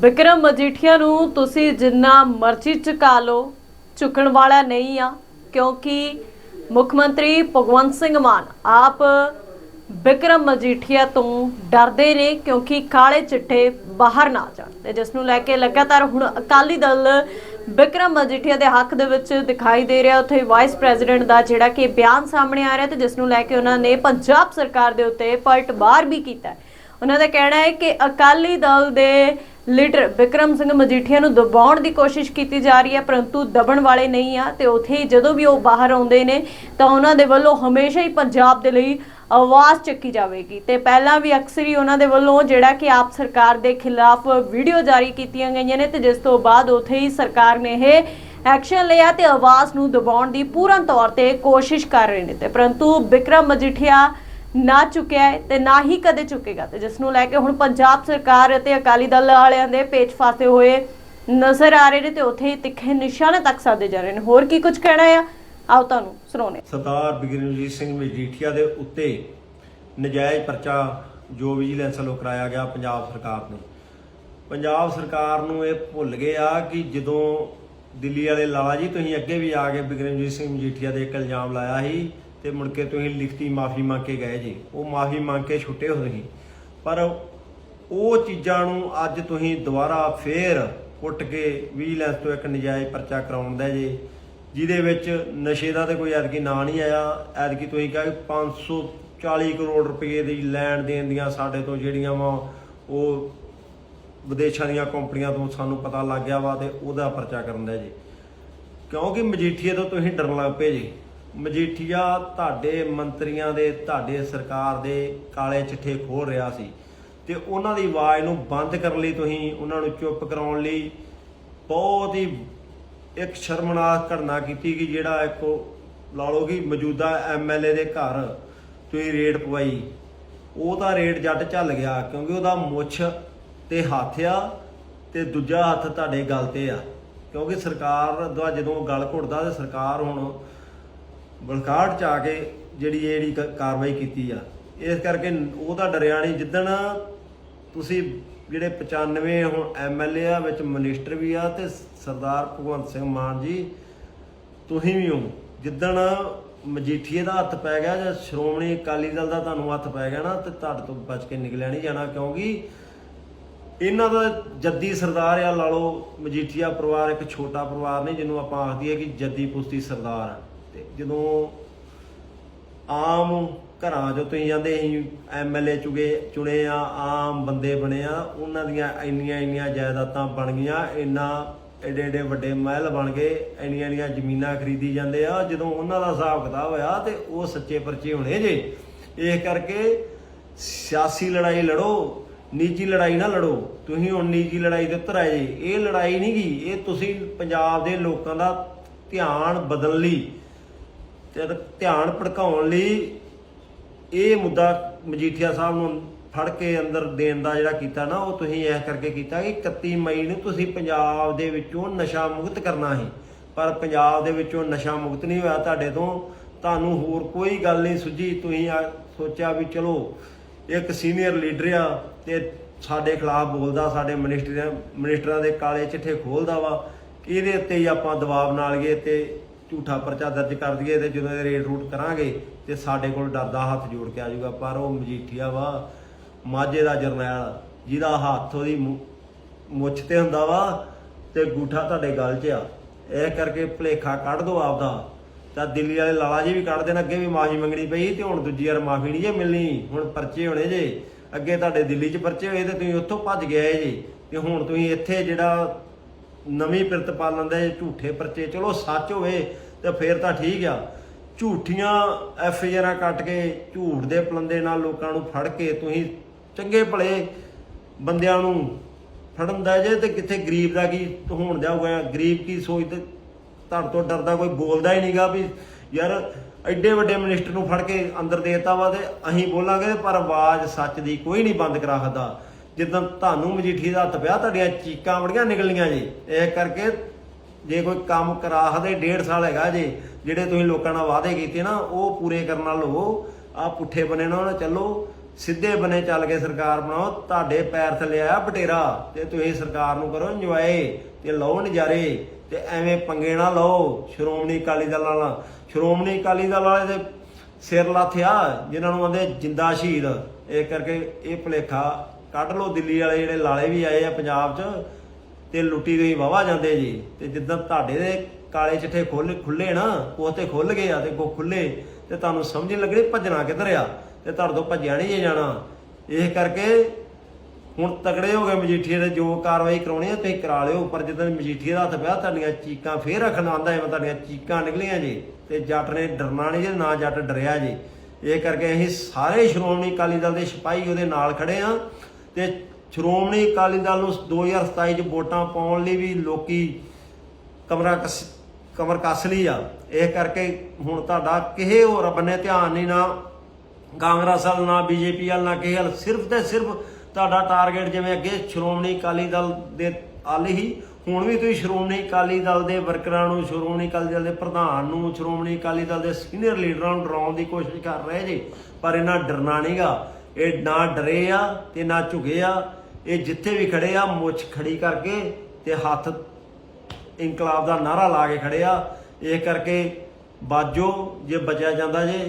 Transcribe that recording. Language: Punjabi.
ਵਿਕਰਮ ਮਜੀਠੀਆ ਨੂੰ ਤੁਸੀਂ ਜਿੰਨਾ ਮਰਜ਼ੀ ਝੁਕਾ ਲਓ, ਝੁਕਣ ਵਾਲਾ ਨਹੀਂ ਆ, ਕਿਉਂਕਿ ਮੁੱਖ ਮੰਤਰੀ ਭਗਵੰਤ ਸਿੰਘ ਮਾਨ ਆਪ ਵਿਕਰਮ ਮਜੀਠੀਆ ਤੋਂ ਡਰਦੇ ਨੇ ਕਿਉਂਕਿ ਕਾਲੇ ਚਿੱਟੇ ਬਾਹਰ ਨਾ ਜਾਣ। ਤੇ ਜਿਸ ਨੂੰ ਲੈ ਕੇ ਲਗਾਤਾਰ ਹੁਣ ਅਕਾਲੀ ਦਲ ਵਿਕਰਮ ਮਜੀਠੀਆ ਦੇ ਹੱਕ ਦੇ ਵਿੱਚ ਦਿਖਾਈ ਦੇ ਰਿਹਾ, ਉੱਥੇ ਵਾਈਸ ਪ੍ਰੈਜ਼ੀਡੈਂਟ ਦਾ ਜਿਹੜਾ ਕਿ ਬਿਆਨ ਸਾਹਮਣੇ ਆ ਰਿਹਾ ਤੇ ਜਿਸ ਨੂੰ ਲੈ ਕੇ ਉਹਨਾਂ ਨੇ ਪੰਜਾਬ ਸਰਕਾਰ ਦੇ ਉੱਤੇ ਪਲਟਵਾਰ ਵੀ ਕੀਤਾ ਹੈ। ਉਹਨਾਂ ਦਾ ਕਹਿਣਾ ਹੈ ਕਿ ਅਕਾਲੀ ਦਲ ਦੇ ਲੀਡਰ ਵਿਕਰਮ ਸਿੰਘ ਮਜੀਠੀਆ ਨੂੰ ਦਬਾਉਣ ਦੀ ਕੋਸ਼ਿਸ਼ ਕੀਤੀ ਜਾ ਰਹੀ ਹੈ, ਪਰੰਤੂ ਦਬਣ ਵਾਲੇ ਨਹੀਂ ਆ ਤੇ ਉਥੇ ਹੀ ਜਦੋਂ ਵੀ ਉਹ ਬਾਹਰ ਆਉਂਦੇ ਨੇ ਤਾਂ ਉਹਨਾਂ ਦੇ ਵੱਲੋਂ ਹਮੇਸ਼ਾ ਹੀ ਪੰਜਾਬ ਦੇ ਲਈ ਆਵਾਜ਼ ਚੱਕੀ ਜਾਵੇਗੀ। ਤੇ ਪਹਿਲਾਂ ਵੀ ਅਕਸਰ ਹੀ ਉਹਨਾਂ ਦੇ ਵੱਲੋਂ ਜਿਹੜਾ ਕਿ ਆਪ ਸਰਕਾਰ ਦੇ ਖਿਲਾਫ ਵੀਡੀਓ ਜਾਰੀ ਕੀਤੀਆਂ ਗਈਆਂ ਨੇ ਤੇ ਜਿਸ ਤੋਂ ਬਾਅਦ ਉਥੇ ਹੀ ਸਰਕਾਰ ਨੇ ਇਹ ਐਕਸ਼ਨ ਲਿਆ ਤੇ ਆਵਾਜ਼ ਨੂੰ ਦਬਾਉਣ ਦੀ ਪੂਰਨ ਤੌਰ ਤੇ ਕੋਸ਼ਿਸ਼ ਕਰ ਰਹੇ ਨੇ। ਤੇ ਪਰੰਤੂ ਵਿਕਰਮ ਮਜੀਠੀਆ ਨਾ ਚੁੱਕਿਆ ਹੈ ਤੇ ਨਾ ਹੀ ਕਦੇ ਚੁੱਕੇਗਾ। ਤੇ ਜਿਸ ਨੂੰ ਲੈ ਕੇ ਹੁਣ ਪੰਜਾਬ ਸਰਕਾਰ ਅਤੇ ਅਕਾਲੀ ਦਲ ਵਾਲਿਆਂ ਦੇ ਪੇਚ ਫਾਸੇ ਹੋਏ ਨਜ਼ਰ ਆ ਰਹੇ ਨੇ ਤੇ ਉੱਥੇ ਹੀ ਤਿੱਖੇ ਨਿਸ਼ਾਨੇ ਤੱਕ ਸਾਧੇ ਜਾ ਰਹੇ ਨੇ। ਹੋਰ ਕੀ ਕੁਝ ਕਹਿਣਾ ਆ? ਆਓ ਤੁਹਾਨੂੰ ਸੁਣਾਉਣੇ ਸਰਦਾਰ ਬਿਗਰਨਜੀਤ ਸਿੰਘ ਮਜੀਠੀਆ ਦੇ ਉੱਤੇ ਨਜਾਇਜ਼ ਪਰਚਾ ਜੋ ਵਿਜੀਲੈਂਸ ਵੱਲੋਂ ਕਰਾਇਆ ਗਿਆ ਪੰਜਾਬ ਸਰਕਾਰ ਨੇ। ਪੰਜਾਬ ਸਰਕਾਰ ਨੂੰ ਇਹ ਭੁੱਲ ਗਏ ਆ ਕਿ ਜਦੋਂ ਦਿੱਲੀ ਵਾਲੇ ਲਾਲਾ ਜੀ, ਤੁਸੀਂ ਅੱਗੇ ਵੀ ਆ ਕੇ ਬਿਗਰਨਜੀਤ ਸਿੰਘ ਮਜੀਠੀਆ ਦੇ ਇੱਕ ਇਲਜ਼ਾਮ ਲਾਇਆ ਸੀ ਤੇ ਮੁੜ ਕੇ ਤੁਸੀਂ ਲਿਖਤੀ ਮਾਫੀ ਮੰਗ ਕੇ ਗਏ ਜੀ। ਉਹ ਮਾਫੀ ਮੰਗ ਕੇ ਛੁੱਟੇ ਹੋ ਗਏ ਪਰ ਉਹ ਚੀਜ਼ਾਂ ਨੂੰ ਅੱਜ ਤੁਸੀਂ ਦੁਬਾਰਾ ਫੇਰ ਉੱਟ ਕੇ ਵਿਜੀਲੈਂਸ ਤੋਂ ਇੱਕ ਨਜਾਇਜ਼ ਪਰਚਾ ਕਰਾਉਣ ਦਾ ਜੇ, ਜਿਹਦੇ ਵਿੱਚ ਨਸ਼ੇ ਦਾ ਤੇ ਕੋਈ ਐਤਕੀ ਨਾਂ ਨਹੀਂ ਆਇਆ। ਐਤਕੀ ਤੁਸੀਂ ਕਿਹਾ ਕਿ 540 ਕਰੋੜ ਰੁਪਏ ਦੀ ਲੈਣ ਦੇਣ ਦੀਆਂ ਸਾਡੇ ਤੋਂ ਜਿਹੜੀਆਂ ਵਾ ਉਹ ਵਿਦੇਸ਼ਾਂ ਦੀਆਂ ਕੰਪਨੀਆਂ ਤੋਂ ਸਾਨੂੰ ਪਤਾ ਲੱਗ ਗਿਆ ਵਾ ਤੇ ਉਹਦਾ ਪਰਚਾ ਕਰਨ ਦਾ ਜੀ। ਕਿਉਂਕਿ ਮਜੀਠੀਏ ਤੋਂ ਤੁਸੀਂ ਡਰਨ ਲੱਗ ਪਏ ਜੀ। ਮਜੀਠੀਆ ਤੁਹਾਡੇ ਮੰਤਰੀਆਂ ਦੇ, ਤੁਹਾਡੇ ਸਰਕਾਰ ਦੇ ਕਾਲੇ ਚਿੱਠੇ ਖੋਲ ਰਿਹਾ ਸੀ ਤੇ ਉਹਨਾਂ ਦੀ ਆਵਾਜ਼ ਨੂੰ ਬੰਦ ਕਰਨ ਲਈ ਤੁਸੀਂ ਉਹਨਾਂ ਨੂੰ ਚੁੱਪ ਕਰਾਉਣ ਲਈ ਬਹੁਤ ਹੀ ਇੱਕ ਸ਼ਰਮਨਾਕ ਘਟਨਾ ਕੀਤੀ ਕਿ ਜਿਹੜਾ ਇੱਕ ਲਾ ਲਓ ਕਿ ਮੌਜੂਦਾ ਐਮਐਲਏ ਦੇ ਘਰ ਤੁਸੀਂ ਰੇਡ ਪਵਾਈ। ਉਹਦਾ ਰੇਡ ਜੱਟ ਚੱਲ ਗਿਆ ਕਿਉਂਕਿ ਉਹਦਾ ਮੁੱਛ ਤੇ ਹੱਥ ਆ ਤੇ ਦੂਜਾ ਹੱਥ ਤੁਹਾਡੇ ਗਲ ਤੇ ਆ। ਕਿਉਂਕਿ ਸਰਕਾਰ ਦਾ ਜਦੋਂ ਗਲ ਘੁੱਟਦਾ ਤੇ ਸਰਕਾਰ ਹੁਣ ਬਲਕਾਟ ਚ ਆ ਕੇ ਜਿਹੜੀ ਇਹ ਜਿਹੜੀ ਕ- ਕਾਰਵਾਈ ਕੀਤੀ ਆ। ਇਸ ਕਰਕੇ ਉਹ ਤਾਂ ਡਰਿਆ ਨਹੀਂ ਜਿੱਦਣ ਤੁਸੀਂ ਜਿਹੜੇ 95 ਹੁਣ ਐਮਐਲਏ ਆ, ਵਿੱਚ ਮਨਿਸਟਰ ਵੀ ਆ ਤੇ ਸਰਦਾਰ ਭਗਵੰਤ ਸਿੰਘ ਮਾਨ ਜੀ, ਤੁਸੀਂ ਵੀ ਹੋ। ਜਿੱਦਣ ਮਜੀਠੀਏ ਦਾ ਹੱਥ ਪੈ ਗਿਆ ਜਾਂ ਸ਼੍ਰੋਮਣੀ ਅਕਾਲੀ ਦਲ ਦਾ ਤੁਹਾਨੂੰ ਹੱਥ ਪੈ ਗਿਆ ਨਾ, ਤੇ ਤੁਹਾਡੇ ਤੋਂ ਬਚ ਕੇ ਨਿਕਲਿਆ ਨਹੀਂ ਜਾਣਾ, ਕਿਉਂਕਿ ਇਹਨਾਂ ਦਾ ਜੱਦੀ ਸਰਦਾਰ ਆ, ਲਾ ਲਓ ਮਜੀਠੀਆ ਪਰਿਵਾਰ, ਇੱਕ ਛੋਟਾ ਪਰਿਵਾਰ ਨਹੀਂ ਜਿਹਨੂੰ ਆਪਾਂ ਆਖਦੀ ਹੈ ਕਿ ਜੱਦੀ ਪੁਸਤੀ ਸਰਦਾਰ ਆ। ਤੇ ਜਦੋਂ ਆਮ ਘਰਾਂ ਚੋਂ ਤੁਸੀਂ ਜਾਂਦੇ ਅਸੀਂ ਐਮਐਲਏ ਚੁਗੇ, ਚੁਣੇ ਆ, ਆਮ ਬੰਦੇ ਬਣੇ ਆ, ਉਹਨਾਂ ਦੀਆਂ ਇੰਨੀਆਂ ਇੰਨੀਆਂ ਜਾਇਦਾਦਾਂ ਬਣ ਗਈਆਂ, ਇੰਨਾ ਐਡੇ ਐਡੇ ਵੱਡੇ ਮਹਿਲ ਬਣ ਗਏ, ਇੰਨੀਆਂ ਇੰਨੀਆਂ ਜ਼ਮੀਨਾਂ ਖਰੀਦੀ ਜਾਂਦੇ ਆ, ਜਦੋਂ ਉਹਨਾਂ ਦਾ ਹਿਸਾਬ ਕਿਤਾਬ ਹੋਇਆ ਤੇ ਉਹ ਸੱਚੇ ਪਰਚੇ ਹੋਣੇ ਜੇ। ਇਸ ਕਰਕੇ ਸਿਆਸੀ ਲੜਾਈ ਲੜੋ, ਨਿੱਜੀ ਲੜਾਈ ਨਾ ਲੜੋ। ਤੁਸੀਂ ਹੁਣ ਨਿੱਜੀ ਲੜਾਈ ਦੇ ਉੱਤਰ ਆਏ ਜੇ। ਇਹ ਲੜਾਈ ਨਹੀਂ ਗੀ ਇਹ ਤੁਸੀਂ ਪੰਜਾਬ ਦੇ ਲੋਕਾਂ ਦਾ ਧਿਆਨ ਬਦਲਣ ਲਈ ਤੇ ਧਿਆਨ ਭੜਕਾਉਣ ਲਈ ਇਹ ਮੁੱਦਾ ਮਜੀਠੀਆ ਸਾਹਿਬ ਨੂੰ ਫੜ ਕੇ ਅੰਦਰ ਦੇਣ ਦਾ ਜਿਹੜਾ ਕੀਤਾ ਨਾ, ਉਹ ਤੁਸੀਂ ਇਸ ਕਰਕੇ ਕੀਤਾ ਕਿ 31 ਮਈ ਨੂੰ ਤੁਸੀਂ ਪੰਜਾਬ ਦੇ ਵਿੱਚੋਂ ਨਸ਼ਾ ਮੁਕਤ ਕਰਨਾ ਸੀ। ਪਰ ਪੰਜਾਬ ਦੇ ਵਿੱਚੋਂ ਨਸ਼ਾ ਮੁਕਤ ਨਹੀਂ ਹੋਇਆ ਤੁਹਾਡੇ ਤੋਂ, ਤੁਹਾਨੂੰ ਹੋਰ ਕੋਈ ਗੱਲ ਨਹੀਂ ਸੁਝੀ। ਤੁਸੀਂ ਆ ਸੋਚਿਆ ਵੀ ਚਲੋ, ਇੱਕ ਸੀਨੀਅਰ ਲੀਡਰ ਆ ਤੇ ਸਾਡੇ ਖਿਲਾਫ ਬੋਲਦਾ, ਸਾਡੇ ਮਿਨਿਸਟਰਾਂ ਮਿਨਿਸਟਰਾਂ ਦੇ ਕਾਲੇ ਚਿੱਠੇ ਖੋਲਦਾ ਵਾ। ਇਹਦੇ ਉੱਤੇ ਹੀ ਆਪਾਂ ਦਬਾਅ ਬਣਾ ਲਈਏ ਤੇ ਝੂਠਾ ਪਰਚਾ ਦਰਜ ਕਰ ਦਈਏ ਤੇ ਜਦੋਂ ਇਹ ਰੇਡ ਰੂਟ ਕਰਾਂਗੇ ਤੇ ਸਾਡੇ ਕੋਲ ਡਰਦਾ ਹੱਥ ਜੋੜ ਕੇ ਆ ਜਾਊਗਾ, ਪਰ ਉਹ ਮਜੀਠੀਆ ਵਾ, ਮਾਝੇ ਦਾ ਜਰਨੈਲ, ਜਿਹਦਾ ਹੱਥ ਉਹਦੀ ਮੁੱਛ ਤੇ ਹੁੰਦਾ ਵਾ ਤੇ ਗੂਠਾ ਤੁਹਾਡੇ ਗਲ 'ਚ ਆ। ਇਹ ਕਰਕੇ ਭਲੇਖਾ ਕੱਢ ਦੋ ਆਪਦਾ। ਤਾਂ ਦਿੱਲੀ ਵਾਲੇ ਲਾਲਾ ਜੀ ਵੀ ਕੱਢ ਦੇਣ, ਅੱਗੇ ਵੀ ਮਾਫੀ ਮੰਗਣੀ ਪਈ ਤੇ ਹੁਣ ਦੂਜੀ ਵਾਰ ਮਾਫੀ ਨਹੀਂ ਜੇ ਮਿਲਣੀ, ਹੁਣ ਪਰਚੇ ਹੋਣੇ ਜੇ। ਅੱਗੇ ਤੁਹਾਡੇ ਦਿੱਲੀ 'ਚ ਪਰਚੇ ਹੋਏ ਤੇ ਤੁਸੀਂ ਉੱਥੋਂ ਭੱਜ ਗਏ ਜੇ। ਤੇ ਹੁਣ ਤੁਸੀਂ ਇੱਥੇ ਜਿਹੜਾ ਨਵੀਂ ਪਿਰਤ ਪਾਲਣ ਦੇ ਝੂਠੇ ਪਰਚੇ, ਚਲੋ ਸੱਚ ਹੋਵੇ ਤੇ ਫੇਰ ਤਾਂ ਠੀਕ ਆ। ਝੂਠੀਆਂ ਐਫ ਆਈਆਰਾਂ ਕੱਟ ਕੇ ਝੂਠ ਦੇ ਪਲੰਦੇ ਨਾਲ ਲੋਕਾਂ ਨੂੰ ਫੜ ਕੇ ਤੁਸੀਂ ਚੰਗੇ ਭਲੇ ਬੰਦਿਆਂ ਨੂੰ ਫੜਨ ਦਾ ਜੇ ਤੇ ਕਿੱਥੇ ਗਰੀਬ ਦਾ ਕੀ ਹੋਣ ਜਾਊਗਾ ਗਰੀਬ ਕੀ ਸੋਚਦੇ ਤੁਹਾਡੇ ਤੋਂ ਡਰਦਾ ਕੋਈ ਬੋਲਦਾ ਹੀ ਨਹੀਂਗਾ ਵੀ ਯਾਰ ਐਡੇ ਵੱਡੇ ਮਿਨਿਸਟਰ ਨੂੰ ਫੜ ਕੇ ਅੰਦਰ ਦੇਤਾ ਵਾ ਤੇ ਅਸੀਂ ਬੋਲਾਂਗੇ ਪਰ ਆਵਾਜ਼ ਸੱਚ ਦੀ ਕੋਈ ਨਹੀਂ ਬੰਦ ਕਰਾ ਸਕਦਾ। ਜਿੱਦਾਂ ਤੁਹਾਨੂੰ ਮਜੀਠੀ ਦਾ ਹੱਥ ਪਿਆ, ਤੁਹਾਡੀਆਂ ਚੀਕਾਂ ਬੜੀਆਂ ਨਿਕਲੀਆਂ ਜੀ। ਇਹ ਕਰਕੇ ਜੇ ਕੋਈ ਕੰਮ ਕਰਾ ਹਦੇ, ਡੇਢ ਸਾਲ ਹੈਗਾ ਜੇ, ਜਿਹੜੇ ਤੁਸੀਂ ਲੋਕਾਂ ਨਾਲ ਵਾਅਦੇ ਕੀਤੇ ਨਾ, ਉਹ ਪੂਰੇ ਕਰਨ ਨਾਲ ਹੋ ਆ ਪੁੱਠੇ ਬਣੇ ਨਾਲ ਚੱਲੋ। ਸਿੱਧੇ ਬਨੇ ਚੱਲ ਕੇ ਸਰਕਾਰ ਬਣਾਓ। ਤੁਹਾਡੇ ਪੈਰ ਥੱਲੇ ਆਇਆ ਬਟੇਰਾ, ਤੇ ਤੁਸੀਂ ਸਰਕਾਰ ਨੂੰ ਕਰੋ ਇੰਜੋਏ ਤੇ ਲਓ ਨਜ਼ਾਰੇ, ਤੇ ਐਵੇਂ ਪੰਗੇ ਨਾ ਲਓ। ਸ਼੍ਰੋਮਣੀ ਅਕਾਲੀ ਦਲ ਨਾਲ, ਸ਼੍ਰੋਮਣੀ ਅਕਾਲੀ ਦਲ ਵਾਲੇ ਦੇ ਸਿਰ ਲਾਥਿਆ ਜਿਨ੍ਹਾਂ ਨੂੰ ਆਂਦੇ ਜਿੰਦਾ ਸ਼ਹੀਦ। ਇਹ ਕਰਕੇ ਇਹ ਭਲੇਖਾ ਕੱਢ ਲਓ। ਦਿੱਲੀ ਵਾਲੇ ਜਿਹੜੇ ਲਾਲੇ ਵੀ ਆਏ ਆ ਪੰਜਾਬ 'ਚ ਤੇ ਲੁੱਟੀ ਤੁਸੀਂ ਵਾਵਾ ਜਾਂਦੇ ਜੀ। ਤੇ ਜਿੱਦਾਂ ਤੁਹਾਡੇ ਦੇ ਕਾਲੇ ਚਿੱਠੇ ਖੁੱਲ ਖੁੱਲੇ ਨਾ, ਉਹ ਤੇ ਖੁੱਲ ਗਏ ਆ ਤੇ ਕੋ ਖੁੱਲੇ ਤੇ ਤੁਹਾਨੂੰ ਸਮਝ ਨਹੀਂ ਲੱਗਣੀ ਭੱਜਣਾ ਕਿੱਧਰ ਆ। ਤੇ ਤੁਹਾਡੇ ਤੋਂ ਭੱਜਿਆ ਨਹੀਂ ਜੇ ਜਾਣਾ। ਇਹ ਕਰਕੇ ਹੁਣ ਤਗੜੇ ਹੋ ਗਏ ਮਜੀਠੀਏ ਦੇ, ਜੋ ਕਾਰਵਾਈ ਕਰਾਉਣੀ ਹੈ ਤੁਸੀਂ ਕਰਾ ਲਿਓ। ਪਰ ਜਦੋਂ ਮਜੀਠੀਏ ਦਾ ਹੱਥ ਪਿਆ, ਤੁਹਾਡੀਆਂ ਚੀਕਾਂ ਫੇਰ ਰੱਖਣ ਆਂਦਾ ਐਵੇਂ ਤੁਹਾਡੀਆਂ ਚੀਕਾਂ ਨਿਕਲੀਆਂ ਜੀ। ਤੇ ਜੱਟ ਨੇ ਡਰਨਾ ਨਹੀਂ ਜੇ, ਨਾ ਜੱਟ ਡਰਿਆ ਜੀ। ਇਹ ਕਰਕੇ ਅਸੀਂ ਸਾਰੇ ਸ਼੍ਰੋਮਣੀ ਅਕਾਲੀ ਦਲ ਦੇ ਸਿਪਾਹੀ ਉਹਦੇ ਨਾਲ ਖੜੇ ਆ। ਤੇ ਸ਼੍ਰੋਮਣੀ ਅਕਾਲੀ ਦਲ ਨੂੰ 2027 ਚ ਵੋਟਾਂ ਪਾਉਣ ਲਈ ਵੀ ਲੋਕੀ ਕਮਰਾ ਕਸ, ਕਮਰ ਕੱਸ ਲਈ ਆ। ਇਹ ਕਰਕੇ ਹੁਣ ਤੁਹਾਡਾ ਕਿਸੇ ਹੋਰ ਬੰਨੇ ਧਿਆਨ ਨਹੀਂ ਨਾ ਕਾਂਗਰਸ ਵੱਲ, ਨਾ ਬੀਜੇਪੀ ਵੱਲ, ਨਾ ਕਿਸੇ ਵੱਲ। ਸਿਰਫ ਤੇ ਸਿਰਫ ਤੁਹਾਡਾ ਟਾਰਗੇਟ ਜਿਵੇਂ ਅੱਗੇ ਸ਼੍ਰੋਮਣੀ ਅਕਾਲੀ ਦਲ ਦੇ ਆਲ ਹੀ, ਹੁਣ ਵੀ ਤੁਸੀਂ ਸ਼੍ਰੋਮਣੀ ਅਕਾਲੀ ਦਲ ਦੇ ਵਰਕਰਾਂ ਨੂੰ, ਸ਼੍ਰੋਮਣੀ ਅਕਾਲੀ ਦਲ ਦੇ ਪ੍ਰਧਾਨ ਨੂੰ, ਸ਼੍ਰੋਮਣੀ ਅਕਾਲੀ ਦਲ ਦੇ ਸੀਨੀਅਰ ਲੀਡਰਾਂ ਨੂੰ ਡਰਾਉਣ ਦੀ ਕੋਸ਼ਿਸ਼ ਕਰ ਰਹੇ ਜੀ, ਪਰ ਇਹਨਾਂ ਡਰਨਾ ਨਹੀਂਗਾ ਇਹ ਨਾ ਡਰੇ ਆ ਤੇ ਨਾ ਝੁਕੇ ਆ। ਇਹ ਜਿੱਥੇ ਵੀ ਖੜੇ ਆ, ਮੁੱਛ ਖੜੀ ਕਰਕੇ ਤੇ ਹੱਥ ਇਨਕਲਾਬ ਦਾ ਨਾਰਾ ਲਾ ਕੇ ਖੜੇ ਆ। ਇਹ ਕਰਕੇ ਬਾਜੋ, ਜੇ ਬਚਿਆ ਜਾਂਦਾ ਜੇ